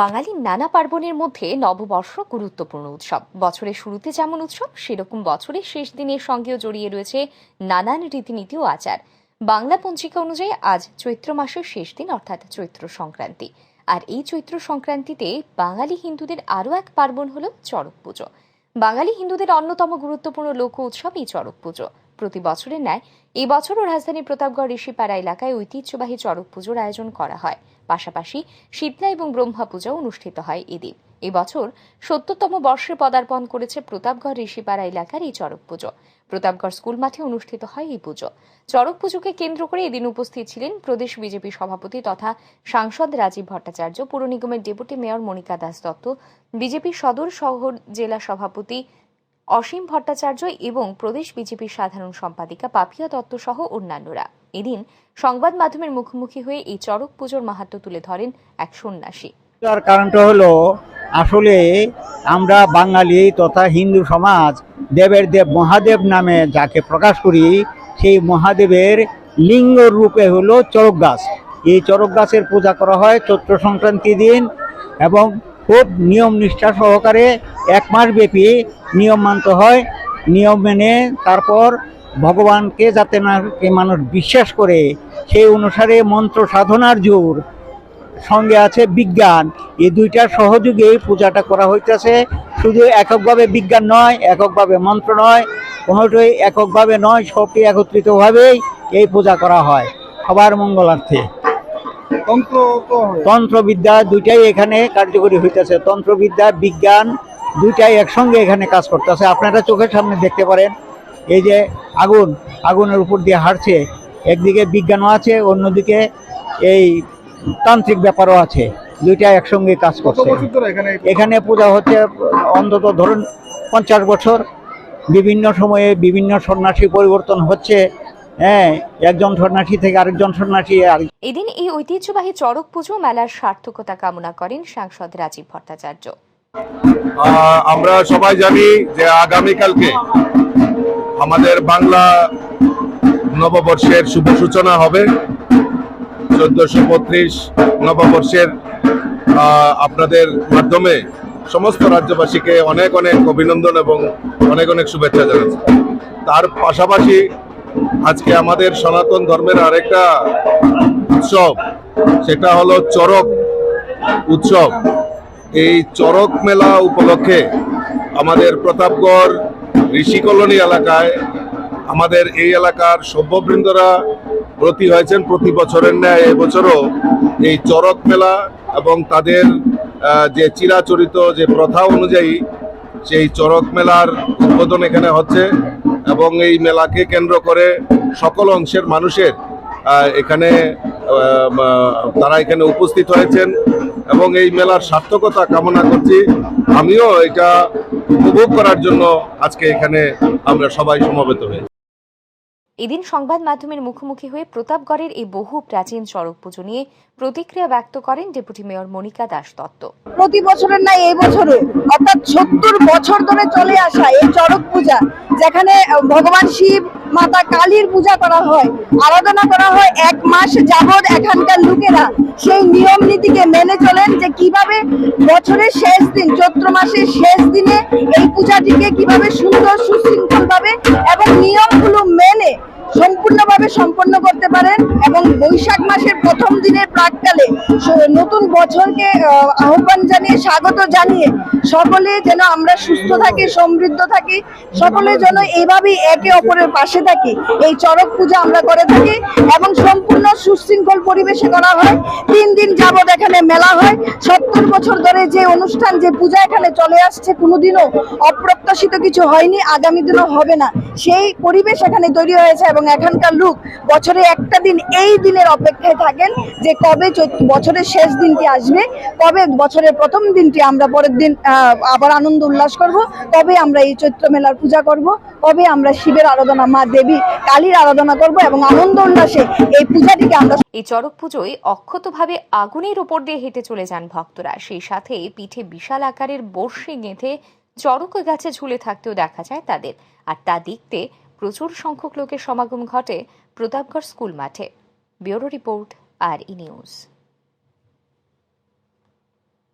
বাঙালির নানা পার্বণের মধ্যে নববর্ষ গুরুত্বপূর্ণ উৎসব। বছরের শুরুতে যেমন উৎসব, সেরকম বছরের শেষ দিনের সঙ্গেও জড়িয়ে রয়েছে নানান রীতিনীতি ও আচার। বাংলা পঞ্জিকা অনুযায়ী আজ চৈত্র মাসের শেষ দিন, অর্থাৎ চৈত্র সংক্রান্তি। আর এই চৈত্র সংক্রান্তিতে বাঙালি হিন্দুদের আরও এক পার্বণ হল চড়ক পুজো। বাঙালি হিন্দুদের অন্যতম গুরুত্বপূর্ণ লোক উৎসব এই চড়ক পুজো। প্রতি বছরের ন্যায়, এই বছরও রাজধানী প্রতাপগড় ঋষিপাড়া এলাকায় ঐতিহ্যবাহী চড়ক পুজোর আয়োজন করা হয়। পাশাপাশি শীতলা এবং ব্রহ্মা পূজাও অনুষ্ঠিত হয় এদিন। এবছর সত্তরতম বর্ষে পদার্পণ করেছে প্রতাপগড় ঋষিপাড়া এলাকার এই চড়ক পুজো। প্রতাপগড় স্কুল মাঠে অনুষ্ঠিত হয় এই পুজো। চড়ক পুজোকে কেন্দ্র করে এদিন উপস্থিত ছিলেন প্রদেশ বিজেপি সভাপতি তথা সাংসদ রাজীব ভট্টাচার্য, পুর নিগমের deputy mayor Monika Das Dutta, BJP সদর শহর জেলা সভাপতি অসীম ভট্টাচার্য এবং প্রদেশ বিজেপির সাধারণ সম্পাদিকা পাপিয়া দত্ত সহ অন্যান্যরা। এদিন সংবাদ মাধ্যমের মুখোমুখি হয়ে এই চড়ক পুজোর মাহাত্ম্য তুলে ধরেন এক সন্ন্যাসী। তার কারণটা হলো, আসলে আমরা বাঙালি তথা হিন্দু সমাজ দেবের দেব মহাদেব নামে যাকে প্রকাশ করি, সেই মহাদেবের লিঙ্গ রূপে হলো চরক গাছ। এই চরক গাছের পূজা করা হয় চৈত্র সংক্রান্তি দিন এবং খুব নিয়ম নিষ্ঠা সহকারে এক মাস ব্যাপী নিয়ম মানতে হয় নিয়ম মেনে তারপর ভগবানকে যাতে না কে মানুষ বিশ্বাস করে সেই অনুসারে মন্ত্র সাধনার জোর। সঙ্গে আছে বিজ্ঞান। এই দুইটার সহযোগে পূজাটা করা হইতেছে। শুধু এককভাবে বিজ্ঞান নয় এককভাবে মন্ত্র নয় কোনোটাই এককভাবে নয় সবটি একত্রিতভাবেই এই পূজা করা হয় সবার মঙ্গলার্থে। তন্ত্র তন্ত্রবিদ্যা দুইটাই এখানে কার্যকরী হইতেছে। তন্ত্রবিদ্যা বিজ্ঞান দুইটাই একসঙ্গে এখানে কাজ করতেছে। আপনারা চোখের সামনে দেখতে পারেন এই যে আগুন আগুনের উপর দিয়ে হাঁটছে। একদিকে বিজ্ঞানও আছে অন্যদিকে এই তান্ত্রিক ব্যাপারও আছে। দুইটা একসঙ্গে কাজ করছে। এখানে পূজা হচ্ছে অন্তত ধরুন পঞ্চাশ বছর। বিভিন্ন সময়ে বিভিন্ন সন্ন্যাসী পরিবর্তন হচ্ছে। হ্যাঁ একজন সন্ন্যাসী থেকে আরেকজন সন্ন্যাসী আর এদিন এই ঐতিহ্যবাহী চড়ক পুজো মেলার সার্থকতা কামনা করেন সাংসদ রাজীব ভট্টাচার্য। আমরা সবাই জানি যে আগামীকালকে আমাদের বাংলা নববর্ষের শুভ সূচনা হবে। চোদ্দশো বত্রিশ নববর্ষের আপনাদের মাধ্যমে সমস্ত রাজ্যবাসীকে অনেক অনেক অভিনন্দন এবং অনেক অনেক শুভেচ্ছা জানাচ্ছি। তার পাশাপাশি আজকে আমাদের সনাতন ধর্মের আরেকটা উৎসব, সেটা হলো চরক উৎসব। এই চরক মেলা উপলক্ষে আমাদের প্রতাপগড় ঋষি কলোনি এলাকায় আমাদের এই এলাকার সভ্যবৃন্দরা ব্রতী হয়েছেন প্রতি বছরের ন্যায়। এবছরও এই চরক মেলা এবং তাদের যে চিরাচরিত যে প্রথা অনুযায়ী সেই চরক মেলার উদ্বোধন এখানে হচ্ছে এবং এই মেলাকে কেন্দ্র করে সকল অংশের মানুষের এখানে তারা এখানে উপস্থিত হয়েছেন। এবং এই মেলার সার্থকতা কামনা করছি। আমিও এটা উপভোগ করার জন্য আজকে এখানে আমরা সবাই সমবেত হয়েছি এদিন সংবাদ মাধ্যমের মুখোমুখি হয়ে প্রতাপগড়ের এই বহু প্রাচীন সড়ক পুজো নিয়ে প্রতিক্রিয়া ব্যক্ত করেন ডেপুটি মেয়র মনিকা দাস দত্ত। প্রতি বছরের নাই এই বছরে অর্থাৎ সত্তর বছর ধরে চলে আসা এই চড়ক পূজা যেখানে ভগবান শিব মাতা কালীর পূজা করা হয়, আরাধনা করা হয়, এক মাস যাবৎ এখানকার লোকেরা সেই নিয়ম নীতিকে মেনে চলেন যে কীভাবে বছরের শেষ দিন, চৈত্র মাসের শেষ দিনে এই পূজাটিকে কীভাবে সুন্দর সুশৃঙ্খল ভাবে এবং মেনে সম্পূর্ণভাবে সম্পন্ন করতে পারেন এবং বৈশাখ মাসের প্রথম দিনের প্রাককালে নতুন বছরকে আহ্বান জানিয়ে, স্বাগত জানিয়ে সকলে যেন আমরা সুস্থ থাকি, সমৃদ্ধ থাকি, সকলে যেন এইভাবেই একে অপরের পাশে থাকি। এই চড়ক পূজা আমরা করে থাকি এবং সম্পূর্ণ সুশৃঙ্খল পরিবেশে করা হয়। তিন দিন যাবৎ এখানে মেলা হয়। সত্তর বছর ধরে যে অনুষ্ঠান, যে পূজা এখানে চলে আসছে, কোনোদিনও অপ্রত্যাশিত কিছু হয়নি, আগামী দিনও হবে না। সেই পরিবেশ এখানে তৈরি হয়েছে এবং এখানকার লোক বছরে একটা দিন এই দিনের অপেক্ষায় থাকেন যে কবে বছরের শেষ দিনটি আসবে, কবে বছরের প্রথম দিনটি আমরা পরের দিন আবার আনন্দ উল্লাস করব, কবে আমরা এই চৈত্র মেলার পূজা করব, কবে আমরা শিবের আরাধনা, মা দেবী কালীর আরাধনা করব এবং আনন্দ উল্লাসে এই পূজাটিকে আমরা এই চড়ক পুজোয় অক্ষতভাবে আগুনের উপর দিয়ে হেঁটে চলে যান ভক্তরা। সেই সাথে পিঠে বিশাল আকারের বর্ষি গেঁথে চড়ক গাছে ঝুলে থাকতেও দেখা যায় তাদের। আর তা দেখতে প্রচুর সংখ্যক লোকের সমাগম ঘটে প্রতাপগড় স্কুল মাঠে। Bureau report, R E news.